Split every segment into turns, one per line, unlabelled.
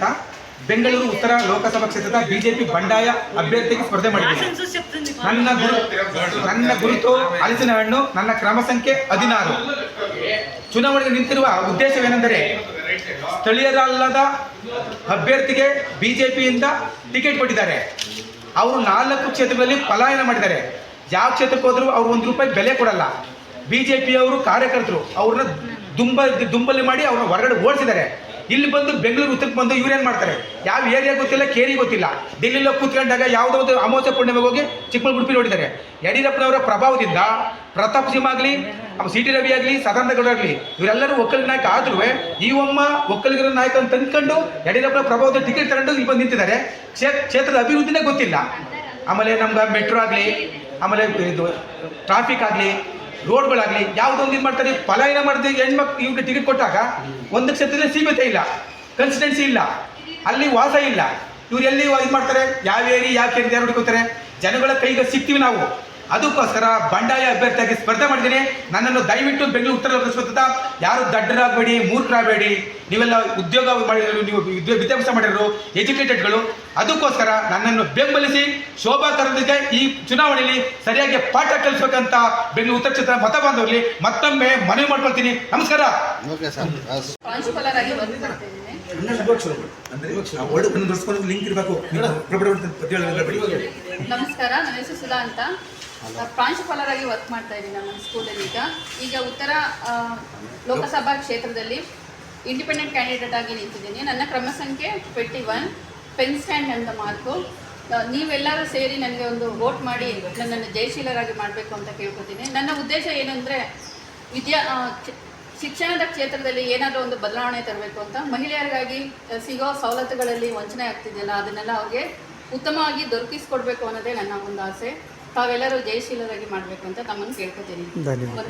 ಅಂತ ಬೆಂಗಳೂರು ಉತ್ತರ ಲೋಕಸಭಾ ಕ್ಷೇತ್ರದ ಬಿಜೆಪಿ ಬಂಡಾಯ ಅಭ್ಯರ್ಥಿಗೆ ಸ್ಪರ್ಧೆ ಮಾಡಿದ್ದೀನಿ. ನನ್ನ ಗುರು ನನ್ನ ಗುರುತು ಅಲಸಿನ ಹಣ್ಣು ನನ್ನ ಕ್ರಮ ಸಂಖ್ಯೆ ಹದಿನಾರು. ಚುನಾವಣೆಗೆ ನಿಂತಿರುವ ಉದ್ದೇಶವೇನೆಂದರೆ ಸ್ಥಳೀಯರಲ್ಲದ ಅಭ್ಯರ್ಥಿಗೆ ಬಿಜೆಪಿಯಿಂದ ಟಿಕೆಟ್ ಕೊಟ್ಟಿದ್ದಾರೆ. ಅವರು ನಾಲ್ಕು ಕ್ಷೇತ್ರಗಳಲ್ಲಿ ಪಲಾಯನ ಮಾಡಿದ್ದಾರೆ. ಯಾವ ಕ್ಷೇತ್ರಕ್ಕೆ ಹೋದರೂ ಅವ್ರು ಒಂದು ರೂಪಾಯಿ ಬೆಲೆ ಕೊಡಲ್ಲ. ಬಿಜೆಪಿಯವರು ಕಾರ್ಯಕರ್ತರು ಅವ್ರನ್ನ ದುಂಬ ದುಂಬಲಿ ಮಾಡಿ ಅವ್ರನ್ನ ಹೊರಗಡೆ ಓಡಿಸಿದ್ದಾರೆ. ಇಲ್ಲಿ ಬಂದು ಬೆಂಗಳೂರು ಉತ್ತರಕ್ಕೆ ಬಂದು ಇವ್ರೇನು ಮಾಡ್ತಾರೆ? ಯಾವ ಏರಿಯಾ ಗೊತ್ತಿಲ್ಲ, ಕೇರಿ ಗೊತ್ತಿಲ್ಲ. ಡೆಲ್ಲಿలో ಕೂತ್ಕೊಂಡಾಗ ಯಾವುದೋ ಒಂದು ಅಮಾವಾಸ್ಯ ಪೂರ್ಣಿಮೆಗೆ ಹೋಗಿ ಚಿಕ್ಕಮಗಳೂರು ಉಡುಪಿ ನೋಡಿದ್ದಾರೆ. ಯಡಿಯೂರಪ್ಪನವರ ಪ್ರಭಾವದಿಂದ ಪ್ರತಾಪ್ ಸಿಂಹ ಆಗಲಿ ಸಿ ಟಿ ರವಿ ಆಗಲಿ, ಸದಾನಂದ ಗೌಡ ಆಗಲಿ, ಇವರೆಲ್ಲರೂ ಒಕ್ಕಲಿಗ ನಾಯಕ ಆದ್ರೂ ಈ ಒಮ್ಮ ಒಕ್ಕಲಿಗರ ನಾಯಕ ಅಂತ ತಂದ್ಕೊಂಡು ಯಡಿಯೂರಪ್ಪನ ಪ್ರಭಾವದ ಟಿಕೆಟ್ ತಗೊಂಡು ಇಲ್ಲಿ ಬಂದು ನಿಂತಿದ್ದಾರೆ. ಕ್ಷೇ ಕ್ಷೇತ್ರದ ಅಭಿವೃದ್ಧಿನೇ ಗೊತ್ತಿಲ್ಲ. ಆಮೇಲೆ ನಮ್ಗೆ ಮೆಟ್ರೋ ಆಗಲಿ, ಆಮೇಲೆ ಇದು ಟ್ರಾಫಿಕ್ ಆಗಲಿ ರೋಡ್ಗಳಾಗಲಿ ಯಾವುದೊಂದು ಇದು ಮಾಡ್ತಾರೆ. ಪಲಾಯನ ಮಾಡಿದ್ರೆ ಹೆಣ್ಮಕ್ಳು ಇವ್ರಿಗೆ ಟಿಕೆಟ್ ಕೊಟ್ಟಾಗ ಒಂದು ಕ್ಷೇತ್ರದಲ್ಲಿ ಸೀಮಿತ ಇಲ್ಲ ಕನ್ಸಿಸ್ಟೆನ್ಸಿ ಇಲ್ಲ, ಅಲ್ಲಿ ವಾಸ ಇಲ್ಲ. ಇವ್ರು ಎಲ್ಲಿ ಇದು ಮಾಡ್ತಾರೆ? ಯಾವ ಏರಿ ಯಾವ ಕೇಂದ್ರ ಯಾರು ಹುಡುಕೋತಾರೆ? ಜನಗಳ ಕೈಗೆ ಸಿಗ್ತೀವಿ ನಾವು. ಅದಕ್ಕೋಸ್ಕರ ಬಂಡಾಯ ಅಭ್ಯರ್ಥಿಯಾಗಿ ಸ್ಪರ್ಧೆ ಮಾಡಿದ್ದೀನಿ. ನನ್ನನ್ನು ದಯವಿಟ್ಟು ಬೆಂಗಳೂರು ಉತ್ತರ ಲೋಕಸಭಾ ಯಾರು ದಡ್ಡರಾಗಬೇಡಿ ಮೂರ್ಖರಾಗಬೇಡಿ. ನೀವೆಲ್ಲ ಉದ್ಯೋಗ ಮಾಡಿರೋ ನೀವು ವಿದ್ಯಾ ವಿದ್ಯಾಭ್ಯಾಸ ಮಾಡಿರೋ ಎಜುಕೇಟೆಡ್ಗಳು. ಅದಕ್ಕೋಸ್ಕರ ನನ್ನನ್ನು ಬೆಂಬಲಿಸಿ ಶೋಭಾ ಕರಂದಿಗೆ ಈ ಚುನಾವಣೆಯಲ್ಲಿ ಸರಿಯಾಗಿ ಪಾಠ ಕಲಿಸಬೇಕಂತ ಬೆಂಗಳೂರು ಉತ್ತರ ಕ್ಷೇತ್ರ ಮತ ಬಾಂಧವರಲ್ಲಿ ಮತ್ತೊಮ್ಮೆ ಮನವಿ ಮಾಡ್ಕೊಳ್ತೀನಿ. ನಮಸ್ಕಾರ. ಲಿಂಕ್ ಇರಬೇಕು.
ನಮಸ್ಕಾರ. ನನ್ನ ಹೆಸರು ಸುಧಾ ಅಂತ. ಪ್ರಾಂಶುಪಾಲರಾಗಿ ವರ್ಕ್ ಮಾಡ್ತಾ ಇದ್ದೀನಿ ನಮ್ಮ ಸ್ಕೂಲಲ್ಲಿ ಈಗ. ಈಗ ಉತ್ತರ ಲೋಕಸಭಾ ಕ್ಷೇತ್ರದಲ್ಲಿ ಇಂಡಿಪೆಂಡೆಂಟ್ ಕ್ಯಾಂಡಿಡೇಟ್ ಆಗಿ ನಿಂತಿದ್ದೀನಿ. ನನ್ನ ಕ್ರಮ ಸಂಖ್ಯೆ ಟ್ವೆಂಟಿ ಒನ್ ಪೆನ್ ಸ್ಟ್ಯಾಂಡ್ ಅಂತ ಮಾರ್ಕು ನೀವೆಲ್ಲರೂ ಸೇರಿ ನನಗೆ ಒಂದು ವೋಟ್ ಮಾಡಿ ನನ್ನನ್ನು ಜಯಶೀಲರಾಗಿ ಮಾಡಬೇಕು ಅಂತ ಕೇಳ್ಕೊತೀನಿ. ನನ್ನ ಉದ್ದೇಶ ಏನು ಅಂದರೆ ವಿದ್ಯಾ ಶಿಕ್ಷಣದ ಕ್ಷೇತ್ರದಲ್ಲಿ ಏನಾದರೂ ಒಂದು ಬದಲಾವಣೆ ತರಬೇಕು ಅಂತ. ಮಹಿಳೆಯರಿಗಾಗಿ ಸಿಗೋ ಸವಲತ್ತುಗಳಲ್ಲಿ ವಂಚನೆ ಆಗ್ತಿದೆಯಲ್ಲ, ಅದನ್ನೆಲ್ಲ ಅವ್ರಿಗೆ ಉತ್ತಮವಾಗಿ ದೊರಕಿಸ್ಕೊಡ್ಬೇಕು ಅನ್ನೋದೇ ನನ್ನ ಒಂದು ಆಸೆ. ತಾವೆಲ್ಲರೂ ಜಯಶೀಲರಾಗಿ ಮಾಡಬೇಕು ಅಂತ ತಮ್ಮನ್ನು ಕೇಳ್ಕೊತೀನಿ.
ಧನ್ಯವಾದ.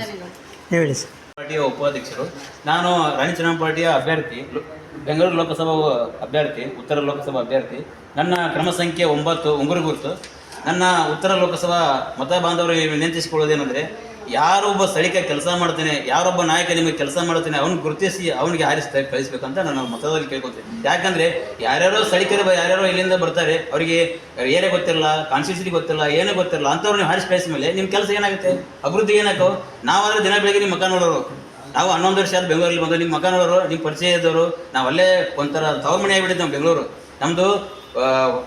ಹೇಳಿ ಸರ್.
ಪಾರ್ಟಿಯ ಉಪಾಧ್ಯಕ್ಷರು. ನಾನು ರಾಣಿ ಚೆನ್ನಮ್ಮ ಪಾರ್ಟಿಯ ಅಭ್ಯರ್ಥಿ ಬೆಂಗಳೂರು ಲೋಕಸಭಾ ಅಭ್ಯರ್ಥಿ ಉತ್ತರ ಲೋಕಸಭಾ ಅಭ್ಯರ್ಥಿ ನನ್ನ ಕ್ರಮ ಸಂಖ್ಯೆ ಒಂಬತ್ತು ಉಂಗುರು ಗುರುತು. ನನ್ನ ಉತ್ತರ ಲೋಕಸಭಾ ಮತ ಬಾಂಧವರಿಗೆ ವಿನಂತಿಸಿಕೊಳ್ಳೋದೇನೆಂದರೆ ಯಾರೊಬ್ಬ ಸ್ಥಳೀಕ ಕೆಲಸ ಮಾಡ್ತಾನೆ, ಯಾರೊಬ್ಬ ನಾಯಕ ನಿಮಗೆ ಕೆಲಸ ಮಾಡ್ತಾನೆ, ಅವನು ಗುರುತಿಸಿ ಅವನಿಗೆ ಆರಿಸ್ತಾ ಕಳಿಸ್ಬೇಕಂತ ನಾನು ಮತದಲ್ಲಿ ಕೇಳ್ಕೊತೀನಿ. ಯಾಕಂದ್ರೆ ಯಾರ್ಯಾರೋ ಸ್ಥಳೀಕರು ಬ- ಯಾರ್ಯಾರೋ ಇಲ್ಲಿಂದ ಬರ್ತಾರೆ, ಅವರಿಗೆ ಏನೇ ಗೊತ್ತಿರಲ್ಲ ಕಾನ್ಸ್ಟಿಟ್ಯೂನ್ಸಿ ಗೊತ್ತಿಲ್ಲ ಏನೂ ಗೊತ್ತಿರಲ್ಲ, ಅಂಥವ್ರು ನೀವು ಹಾರಿಸಿ ಮೇಲೆ ನಿಮ್ಮ ಕೆಲಸ ಏನಾಗುತ್ತೆ? ಅಭಿವೃದ್ಧಿ ಏನಾಕೋ ನಾವಾದ್ರೆ ದಿನ ಬೆಳಗ್ಗೆ ನಿಮ್ಮ ಮಕ ನೋಡೋರು. ನಾವು ಹನ್ನೊಂದು ವರ್ಷ ಆದ ಬೆಂಗಳೂರಲ್ಲಿ ಬಂದು ನಿಮ್ಮ ಮಗ ನೋಡೋರು ನಿಮ್ಮ ಪರಿಚಯ ಇದ್ದವರು ನಾವು ಅಲ್ಲೇ ಒಂಥರ ತವ್ರ ಮನೆ ಆಗಿಬಿಟ್ಟಿದ್ದು ನಾವು ಬೆಂಗಳೂರು. ನಮ್ಮದು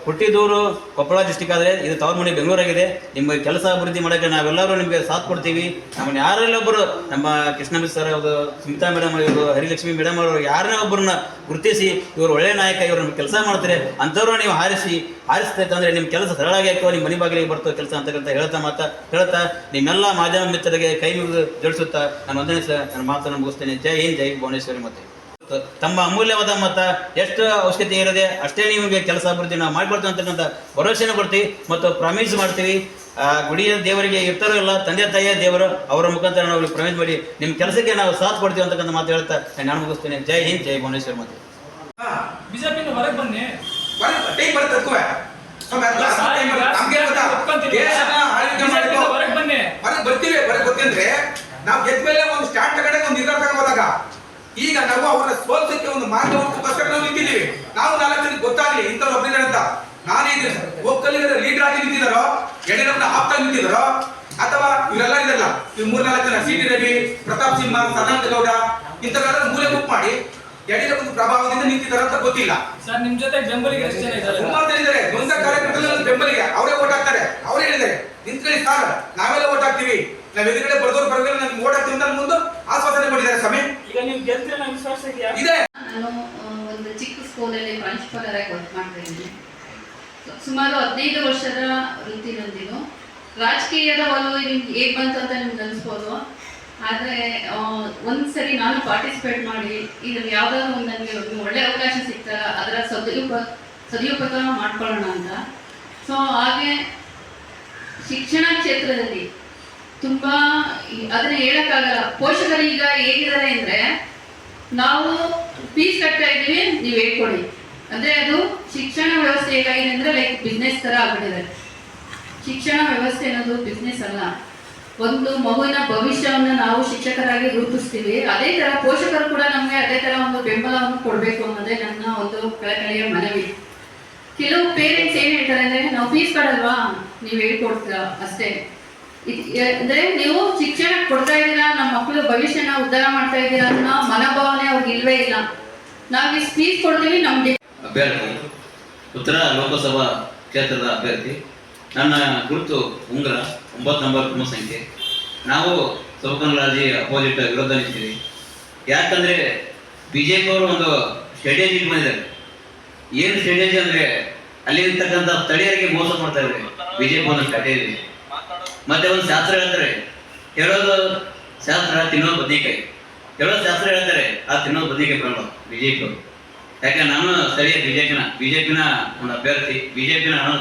ಹುಟ್ಟಿದೂರು ಕೊಪ್ಪಳ ಡಿಸ್ಟಿಕ್ ಆದರೆ ಇದು ತವ್ರ ಮನೆ ಬೆಂಗಳೂರಾಗಿದೆ. ನಿಮ್ಮ ಕೆಲಸ ಅಭಿವೃದ್ಧಿ ಮಾಡೋಕ್ಕೆ ನಾವೆಲ್ಲರೂ ನಿಮಗೆ ಸಾಥ್ ಕೊಡ್ತೀವಿ. ನಮ್ಮನ್ನು ಯಾರೆಲ್ಲ ಒಬ್ಬರು ನಮ್ಮ ಕೃಷ್ಣ ಸರ್ ಅವರು ಸುಮಿತಾ ಮೇಡಮ್ ಇವರು ಹರಿಲಕ್ಷ್ಮಿ ಮೇಡಮ್ ಅವರು, ಯಾರನ್ನೇ ಒಬ್ಬರನ್ನ ಗುರುತಿಸಿ ಇವರು ಒಳ್ಳೆಯ ನಾಯಕ, ಇವರು ನಮ್ಮ ಕೆಲಸ ಮಾಡ್ತಾರೆ, ಅಂಥವ್ರನ್ನ ನೀವು ಹಾರಿಸಿ ಹಾರಿಸ್ತೈತೆ ನಿಮ್ಮ ಕೆಲಸ ಸರಳಾಗಿ ಆಯ್ತು ನಿಮ್ಮ ಮನೆ ಬಾಗಿಲಿಗೆ ಬರ್ತೋ ಕೆಲಸ ಅಂತಕ್ಕಂಥ ಹೇಳ್ತಾ ಮಾತಾ, ಹೇಳ್ತಾ ನಿಮ್ಮೆಲ್ಲ ಮಾಧ್ಯಮ ಮಿತ್ರರಿಗೆ ಕೈ ಮುಗಿದು ಜೋಡಿಸುತ್ತಾ ನಾನು ಒಂದನೇ ಸಲ ನನ್ನ ಮಾತನ್ನು ಮುಗಿಸ್ತೇನೆ. ಜೈ ಹಿಂದ್, ಜೈ ಭುವನೇಶ್ವರಿ ಮತ್ತೆ. ತಮ್ಮ ಅಮೂಲ್ಯವಾದ ಮತ ಎಷ್ಟು ಅವಶ್ಯಕತೆ ಇರದೆ ಅಷ್ಟೇ ನಿಮಗೆ ಕೆಲಸ ಬರ್ತೀವಿ ನಾವು ಮಾಡ್ಕೊಡ್ತೀವಿ ಅಂತಕ್ಕಂಥ ಭರವಸೆನ ಕೊಡ್ತೀವಿ ಮತ್ತು ಪ್ರಾಮಿಸ್ ಮಾಡ್ತೀವಿ. ಆ ಗುಡಿಯ ದೇವರಿಗೆ ಇರ್ತಾರೋ ಇಲ್ಲ ತಂದೆ ತಾಯಿಯ ದೇವರು ಅವರ ಮುಖಾಂತರ ನಾವು ಪ್ರಾಮಿಸ್ ಮಾಡಿ ನಿಮ್ಮ ಕೆಲಸಕ್ಕೆ ನಾವು ಸಾಥ್ ಕೊಡ್ತೀವಿ ಅಂತಕ್ಕಂಥ ಮಾತು ಹೇಳ್ತಾ ನಾನು ಮುಗಿಸ್ತೇನೆ. ಜೈ ಹಿಂದ್ ಜೈ ಭುವನೇಶ್ವರ್ ಮಾತು.
ಬಿಜೆಪಿಯಿಂದ ಹೊರಗೆ ಬನ್ನಿ. ಹೊರಗೆ
ಬರ್ತೀವಿ ಹೊರಗೆ ಗೊತ್ತಂದ್ರೆ ನಾವು ಗೆದ್ದ ಮೇಲೆ ಒಂದು ಸ್ಟ್ಯಾಂಡ್ ತಗೊಂಡೆ ಒಂದು ನಿರ್ಧಾರ ತಗೊಂಬೋದಾಗ ಈಗ ನಾವು ಅವರ ಸೋಲ್ಸಕ್ಕೆ ಒಂದು ಮಾರ್ಗವಕ್ಕೋಸ್ಕರ ನಾವು ನಿಂತಿದ್ದೀವಿ. ನಾವು ನಾಲ್ಕು ಜನಕ್ಕೆ ಗೊತ್ತಾಗ್ಲಿ ಇಂಥವ್ರು ಒಬ್ಬರಿದ್ದಾರೆ ಅಂತ ನಾನೇ ಒಕ್ಕಲಿಗರ ಲೀಡರ್ ಆಗಿ ನಿಂತಿದ್ದಾರೋ? ಯಡಿಯೂರಪ್ಪನ ಆಪ್ತ ನಿಂತಿದ್ದಾರೋ? ಅಥವಾ ಇವರೆಲ್ಲ ಇದ್ದಲ್ಲ ಈ ಮೂರ್ ನಾಲ್ಕು ಜನ ಸಿ ಟಿ ರವಿ ಪ್ರತಾಪ್ ಸಿಂಹ ಸದಾನಂದ ಗೌಡ ಇಂಥವರೆಲ್ಲ ಮೂಲೆ ಬುಕ್ ಮಾಡಿ ಯಡಿಯೂರಪ್ಪನ ಪ್ರಭಾವದಿಂದ ನಿಂತಿದ್ದಾರೋ ಅಂತ ಗೊತ್ತಿಲ್ಲ.
ಸರ್ ನಿಮ್ ಜೊತೆ ಬೆಂಬಲಿಗೆ ಎಷ್ಟು ಜನ ಇದ್ದಾರೆ?
ಸುಮಾರು ಜನ ಇದ್ದಾರೆ. ದ್ವಂದ್ವ ಕಾರ್ಯಕರ್ತರು ನನ್ನ ಬೆಂಬಲಿಗೆ. ಅವರೇ ಓಟ್ ಹಾಕ್ತಾರೆ. ಅವರೇ ಹೇಳಿದ್ದಾರೆ ನಿಂತ್ಕೊಳ್ಳಿ ಸರ್. ನಾವೆಲ್ಲ ಓಟ್ ಹಾಕ್ತೀವಿ. ನಾವ್ ಎದುರುಗಡೆ ಬರೆದವ್ರು ಬರೋದಿಲ್ಲ ನಮ್ಗೆ ಓಟ್ ಹಾಕ್ತೀವಿ ಅಂತ ನನ್ನ ಮುಂದೆ ಆಶ್ವಾಸನೆ ಮಾಡಿದ್ದಾರೆ ಸ್ವಾಮಿ.
ಈಗ ನೀವು ಗೆಲ್ತೀರ ನಂಗೆ ವಿಶ್ವಾಸ ಇದೆಯಾ?
ಇದೆ.
ನಾನು ಒಂದು ಚಿಕ್ಕ ಸ್ಕೂಲಲ್ಲಿ ಪ್ರಾಂಶುಪಾಲರಾಗಿ ವರ್ಕ್ ಮಾಡ್ತಾ ಇದ್ದೀನಿ. ಸುಮಾರು ಹದಿನೈದು ವರ್ಷದ ವೃತ್ತಿ ನಂದಿನು ರಾಜಕೀಯದ ಒಲವು ನಿಮ್ಗೆ ಹೇಗೆ ಬಂತು ಅಂತ ನಿಮ್ಗೆ ಅನಿಸ್ಬೋದು. ಆದರೆ ಒಂದ್ಸರಿ ನಾನು ಪಾರ್ಟಿಸಿಪೇಟ್ ಮಾಡಿ ಇದ್ರಲ್ಲಿ ಯಾವುದಾದ್ರು ಒಂದು ನನಗೆ ಒಂದು ಒಳ್ಳೆ ಅವಕಾಶ ಸಿಗ್ತಾ ಅದರ ಸದುಪ ಸದುಪಯೋಗ ಮಾಡ್ಕೊಳ್ಳೋಣ ಅಂತ. ಸೊ ಹಾಗೆ ಶಿಕ್ಷಣ ಕ್ಷೇತ್ರದಲ್ಲಿ ತುಂಬ ಅದನ್ನ ಹೇಳಕ್ಕಾಗಲ್ಲ. ಪೋಷಕರು ಈಗ ಹೇಗಿದ್ದಾರೆ ಅಂದ್ರೆ ನಾವು ಫೀಸ್ ಕಟ್ತಾ ಇದ್ದೀವಿ, ನೀವು ಹೇಳ್ಕೊಡಿ ಅಂದ್ರೆ ಅದು ಶಿಕ್ಷಣ ವ್ಯವಸ್ಥೆ ಹೇಗಾಗಿದೆ ಅಂದ್ರೆ ಲೈಕ್ ಬಿಸ್ನೆಸ್ ತರ ಆಗ್ಬಿಟ್ಟಿದೆ. ಶಿಕ್ಷಣ ವ್ಯವಸ್ಥೆ ಅನ್ನೋದು ಬಿಸ್ನೆಸ್ ಅಲ್ಲ. ಒಂದು ಮಗುವಿನ ಭವಿಷ್ಯವನ್ನ ನಾವು ಶಿಕ್ಷಕರಾಗಿ ಗುರುತಿಸ್ತೀವಿ ಅದೇ ತರ ಪೋಷಕರು ಕೂಡ ನಮಗೆ ಅದೇ ತರ ಒಂದು ಬೆಂಬಲವನ್ನು ಕೊಡಬೇಕು ಅನ್ನೋದೇ ನನ್ನ ಒಂದು ಕಳಕಳಿಯ ಮನವಿ. ಕೆಲವು ಪೇರೆಂಟ್ಸ್ ಏನ್ ಹೇಳ್ತಾರೆ ಅಂದ್ರೆ, ನಾವು ಫೀಸ್ ಕಟ್ಟಲ್ವಾ? ನೀವು ಹೇಳ್ಕೊಡ್ತೀರಾ? ಅಷ್ಟೇ. ಅಂದ್ರೆ ನೀವು ಶಿಕ್ಷಣ ಕೊಡ್ತಾ ಇದ್ದೀರಾ? ನಮ್ಮ ಮಕ್ಕಳು ಭವಿಷ್ಯನ ಉದ್ಧಾರ ಮಾಡ್ತಾ ಇದ್ದೀರಾ ಅನ್ನೋ ಮನೋಭಾವನೆ ಅವ್ರಿಗೆ ಇಲ್ವೇ ಇಲ್ಲ. ನಾವು ಫೀಸ್ ಕೊಡ್ತೀವಿ, ನಮ್ಗೆ
ಅಭ್ಯರ್ಥಿ, ಉತ್ತರ ಲೋಕಸಭಾ ಕ್ಷೇತ್ರದ ಅಭ್ಯರ್ಥಿ, ನನ್ನ ಗುರುತು ಉಂಗುರ, ಒಂಬತ್ತು ನಂಬರ್ ಕ್ರಮ ಸಂಖ್ಯೆ. ನಾವು ಸೌಕನ್ರಾಜಿ ಅಪೋಸಿಟ್ ವಿರೋಧ ನಿಂತೀವಿ ಯಾಕಂದ್ರೆ ಪಿ ಅವರು ಒಂದು ಸ್ಟ್ರಾಟಜಿ ಬಂದಿದ್ದಾರೆ. ಏನು ಸ್ಟ್ರಾಟಜಿ ಅಂದ್ರೆ ಅಲ್ಲಿರ್ತಕ್ಕಂಥ ಸ್ಥಳೀಯರಿಗೆ ಮೋಸ ಮಾಡ್ತಾ ಇದ್ದಾರೆ. ಬಿಜೆಪಿ ಒಂದು ಸ್ಟ್ರಾಟಜಿ ಮತ್ತೆ ಒಂದು ಶಾಸ್ತ್ರ ಹೇಳ್ತಾರೆ, ಹೇಳೋದು ಶಾಸ್ತ್ರ ತಿನ್ನೋ ಬದಿಕಾಯಿ ಹೇಳೋದು ಶಾಸ್ತ್ರ ಹೇಳ್ತಾರೆ, ಆ ತಿನ್ನೋದು ಬಿ ಬಿಜೆಪಿ ಪಿ ಯಾಕೆ ನಾನು ಸ್ಥಳೀಯ ಬಿಜೆಪಿನ ಬಿಜೆಪಿನ ಒಂದು ಅಭ್ಯರ್ಥಿ ಬಿಜೆಪಿನ ನಾನು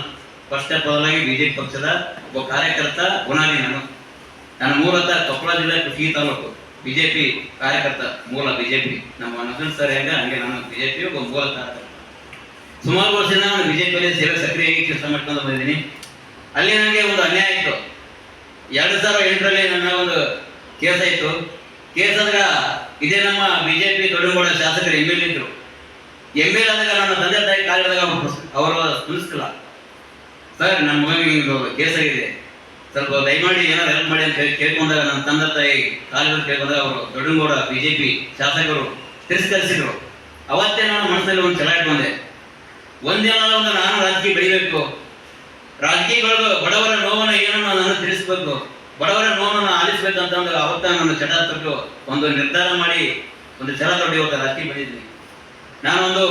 ಫಸ್ಟ್ ಬದಲಾಗಿ ಬಿಜೆಪಿ ಪಕ್ಷದ ಒಬ್ಬ ಕಾರ್ಯಕರ್ತ ಗುಣಾನಿ ನಾನು. ನನ್ನ ಮೂಲತಃ ಕೊಪ್ಪಳ ಜಿಲ್ಲೆ ಕೃಷಿ ತಾಲೂಕು ಬಿಜೆಪಿ ಕಾರ್ಯಕರ್ತ, ಮೂಲ ಬಿಜೆಪಿ ನಮ್ಮ ನಗನ್ ಸರ್ ಹೆಂಗ, ಹಂಗೆ ನಾನು ಬಿಜೆಪಿ ಒಬ್ಬ ಮೂಲ ಕಾರ್ಯಕರ್ತ. ಸುಮಾರು ವರ್ಷದಿಂದ ನಾನು ಬಿಜೆಪಿಯಲ್ಲಿ ಸೇವೆ ಸಕ್ರಿಯಾಗಿ ಕೆಲಸ ಮಾಡ್ಕೊಂಡು ಬಂದಿದ್ದೀನಿ. ಅಲ್ಲಿ ನನಗೆ ಒಂದು ಅನ್ಯಾಯ ಆಯಿತು ಎರಡು ಸಾವಿರದ ಎಂಟರಲ್ಲಿ ನನ್ನ ಒಂದು ಕೇಸ್ ಆಯಿತು ಕೇಸ್ ಅಂದ್ರೆ ಇದೇ ನಮ್ಮ ಬಿಜೆಪಿ ದೊಡ್ಡಗೌಡ ಶಾಸಕರು ಎಂ ಎಲ್ ಇದ್ರು. ಎಂ ಎಲ್ ಆದಾಗ ನನ್ನ ತಂದೆ ತಾಯಿ ಕಾಲಿದಾಗ ಅವರು ಸ್ಪಂದಿಸ್ತಿಲ್ಲ ಸರ್, ನನ್ನ ಮಗನಿಗೆ ಕೇಸ್ ಆಗಿದೆ ಸ್ವಲ್ಪ ದಯಮಾಡಿ ಏನಾರು ಹೆಲ್ಪ್ ಮಾಡಿ ಅಂತ ಕೇಳ್ಕೊಂಡಾಗ ನನ್ನ ತಂದೆ ತಾಯಿ ಕಾಲಿಗೆ ಕೇಳ್ಕೊಂಡಾಗ ಅವರು ದೊಡ್ಡಗೌಡ ಬಿಜೆಪಿ ಶಾಸಕರು ತಿರಸ್ಕರಿಸಿದ್ರು. ಅವತ್ತೇ ನಾನು ಮನಸ್ಸಲ್ಲಿ ಒಂದು ಛಲ ಇಟ್ಕೊಂಡೆ ಒಂದು ನಾನು ರಾಜಕೀಯ ಬೆಳಿಬೇಕು. ರಾಜಕೀಯಗಳು ಬಡವರ ನೋವನ್ನು ಏನನ್ನು ನಾನು ತಿಳಿಸ್ಬೇಕು? ಬಡವರ ನೋವನ್ನು ಆಲಿಸ್ಬೇಕು ಅಂತ ಒಂದು ಅವತ್ತ ನನ್ನ ಚಟ ತೊಟ್ಟು ಒಂದು ನಿರ್ಧಾರ ಮಾಡಿ ಒಂದು ಚಲ ತೊಟ್ಟು ಇವತ್ತು ರಾಜಕೀಯ ಬೆಳೆದಿದ್ದೀನಿ ನಾನೊಂದು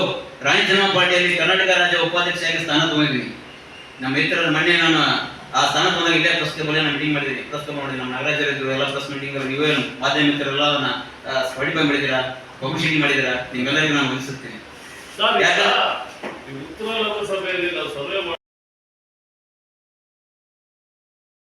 ರಾಣಿ ಜನ ಪಾರ್ಟಿಯಲ್ಲಿ ಕರ್ನಾಟಕ ರಾಜ್ಯ ಉಪಾಧ್ಯಕ್ಷರಾಗಿ ಸ್ಥಾನ ತಗೊಂಡಿದ್ದೀನಿ. ನಮ್ಮ ಮಿತ್ರರ ಮೊನ್ನೆ ನಾನು ಆ ಸ್ಥಾನ ತಗೊಂಡಾಗ ಇಲ್ಲೇ ಪ್ರೆಸ್ ನಾನು ಮೀಟಿಂಗ್ ಮಾಡಿದ್ದೀನಿ. ಪ್ರಸ್ತುತ ಮಾಡಿ ನಮ್ಮ ನಾಗರಾಜ್ ಇದ್ರು ಎಲ್ಲ ಪ್ರೆಸ್ ಮೀಟಿಂಗ್ ನೀವೇನು ಮಾಧ್ಯಮ ಮಿತ್ರರೆಲ್ಲ ಸ್ಪಡಿಫೈ ಮಾಡಿದ್ದೀರಾ ಪಬ್ಲಿಸಿಟಿ ಮಾಡಿದ್ದೀರಾ? ನಿಮ್ಮೆಲ್ಲರಿಗೂ ನಾನು ವಂದಿಸುತ್ತೇನೆ. ಯಾಕಂದ್ರೆ